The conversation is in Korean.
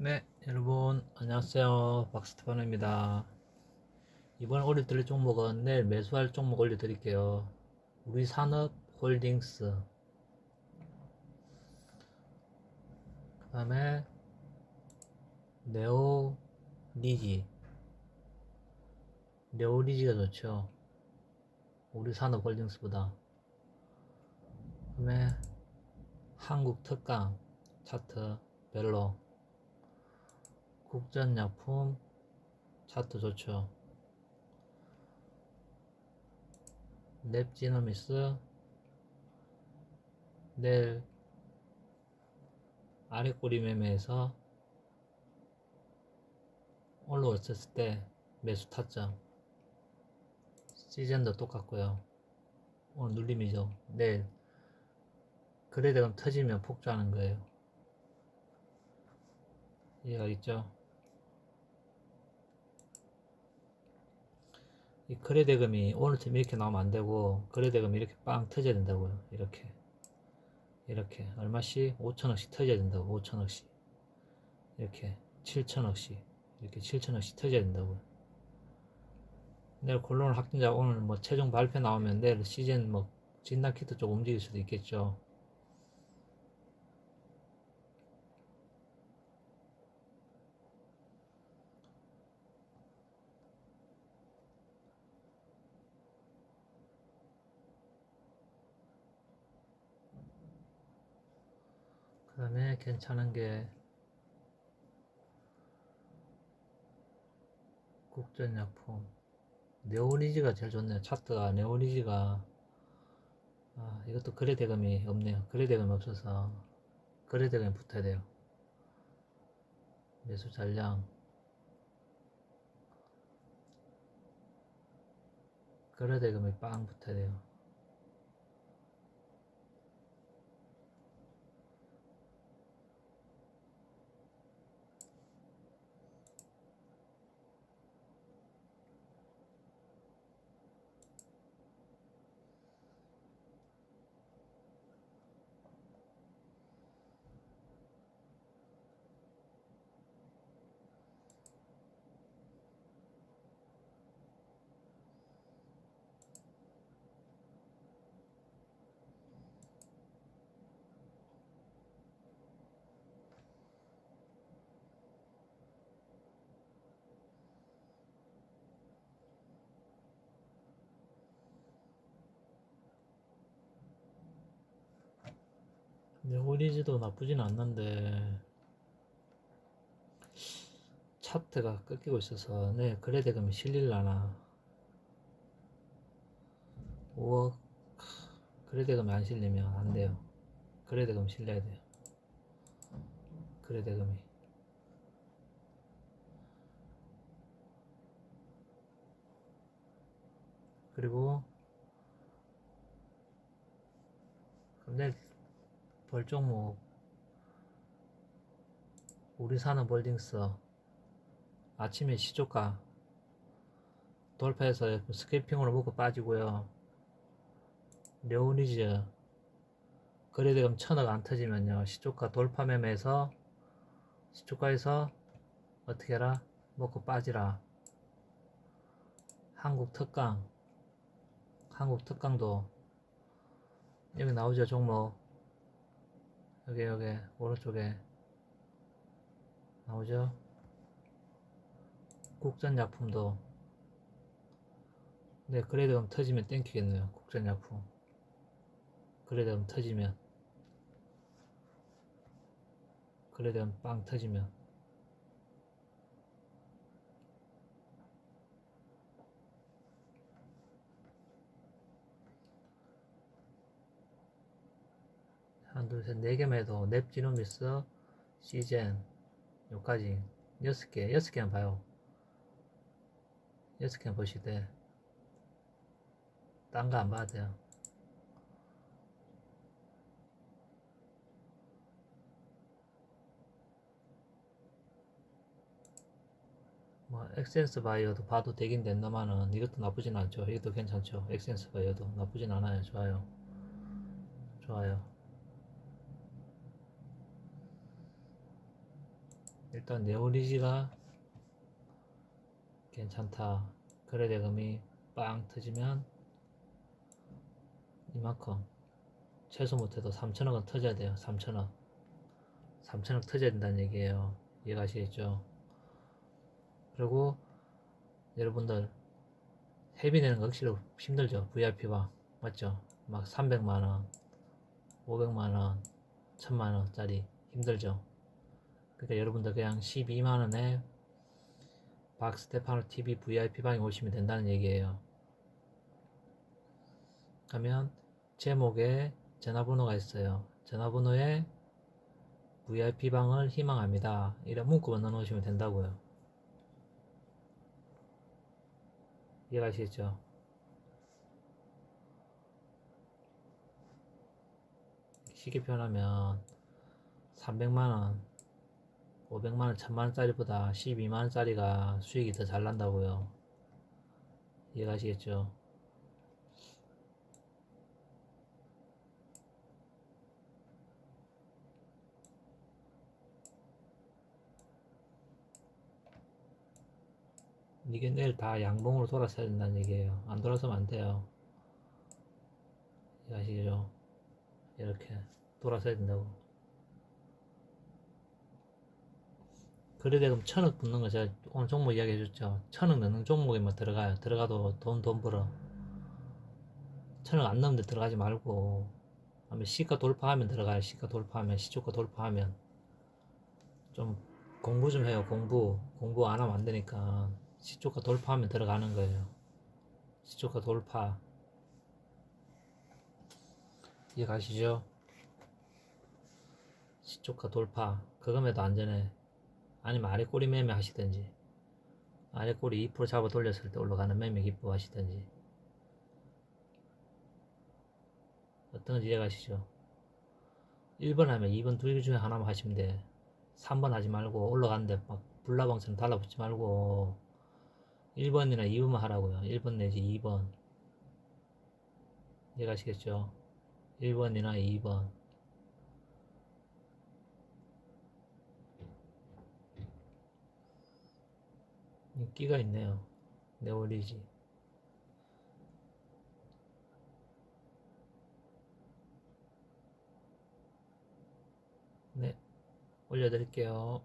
네, 여러분 안녕하세요. 박스테반입니다. 이번 올려드릴 종목은 내일 매수할 종목 올려드릴게요. 우리 산업 홀딩스. 그 다음에 네오 리지. 네오 리지가 좋죠. 우리 산업 홀딩스보다. 그 다음에 한국 특강 차트 별로. 국전약품 차트 좋죠. 넵지노미스 내일 아래 꼬리 매매에서 올라왔을 때 매수 타점 시즌도 똑같고요. 오늘 눌림이죠. 내일 그래대감 터지면 폭주하는 거예요. 이해가 있죠? 이 거래 대금이 오늘쯤 이렇게 나오면 안 되고 거래 대금이 이렇게 빵 터져야 된다고요. 이렇게. 이렇게. 얼마씩? 5천억씩 터져야 된다고. 5천억씩. 이렇게. 7천억씩. 이렇게 7천억씩 터져야 된다고요. 내일 콜론 확진자 오늘 뭐 최종 발표 나오면 내일 시즌 뭐 진단 키트 쪽 움직일 수도 있겠죠. 그 다음에 괜찮은 게 국전약품. 네오리지가 제일 좋네요 차트가. 네오리지가 아, 이것도 거래 대금이 없네요. 거래 대금이 없어서 거래 대금이 붙어야 돼요. 매수 잔량. 거래 대금이 빵 붙어야 돼요 네오리지도 나쁘진 않는데 차트가 꺾이고 있어서 네 거래 대금이 실릴라나. 5억 거래 대금이 안 실리면 안 돼요. 거래 대금 실려야 돼요. 거래 대금이 그리고 내일 벌종목 우리 사는 볼딩스. 아침에 시초가 돌파해서 스케이핑으로 먹고 빠지고요. 레오니즈. 거래대금 천억 안 터지면요. 시초가 돌파 매매해서 시초가에서 어떻게 해라? 먹고 빠지라. 한국 특강. 한국 특강도. 여기 나오죠 종목 여기 여기 오른쪽에. 나오죠? 국전약품도. 네 그래도 터지면 땡기겠네요 국전약품. 그래도 터지면. 그래도 빵 터지면 한, 둘, 셋, 네 개만 해도 넵지노미스, 시젠, 요까지 여섯 개, 여섯 개만 봐요. 여섯 개만 보시되 딴 거 안 봐도 돼요. 뭐 엑센스 바이어도 봐도 되긴 된다마는 이것도 나쁘진 않죠. 이것도 괜찮죠. 엑센스 바이어도 나쁘진 않아요. 좋아요. 좋아요. 일단 네오리지가 괜찮다. 거래대금이 빵 터지면 이만큼 최소 못해도 3천억은 터져야 돼요. 3천억. 3천억 터져야 된다는 얘기예요. 이해가시겠죠? 그리고 여러분들 회비 내는 거 확실히 힘들죠. VIP방 맞죠? 막 300만 원, 500만 원, 1000만 원짜리 힘들죠. 그러니까 여러분들 그냥 12만 원에 박스테파노 TV VIP 방에 오시면 된다는 얘기예요. 가면 제목에 전화번호가 있어요. 전화번호에 VIP 방을 희망합니다. 이런 문구만 넣어놓으시면 된다고요. 이해가시겠죠? 쉽게 표현하면 300만원, 500만원, 1000만원짜리보다 12만원짜리가 수익이 더 잘 난다고요. 이해가시겠죠? 이게 내일 다 양봉으로 돌아서야 된다는 얘기예요. 안 돌아서면 안 돼요. 이해가시죠? 이렇게 돌아서야 된다고. 거래대금 천억 붙는 거 제가 오늘 종목 이야기 해줬죠. 천억 넣는 종목에만 들어가요. 들어가도 돈 돈 벌어. 천억 안 넣는데 들어가지 말고 시가 돌파하면 들어가요. 시가 돌파하면 시초가 돌파하면 좀 공부 좀 해요. 공부 공부 안 하면 안 되니까 시초가 돌파하면 들어가는 거예요. 시초가 돌파 이해 가시죠? 시초가 돌파 그거에도 안전해. 아니면 아래 꼬리 매매 하시든지 아래 꼬리 2% 잡아 돌렸을 때 올라가는 매매 기부 하시든지. 어떤 건지 이해가시죠? 1번 하면 2번 둘 중에 하나만 하시면 돼. 3번 하지 말고 올라가는데 막 불나방처럼 달라붙지 말고 1번이나 2번만 하라고요. 1번 내지 2번. 이해가시겠죠? 1번이나 2번 끼가 있네요. 네올리지. 네, 올려드릴게요.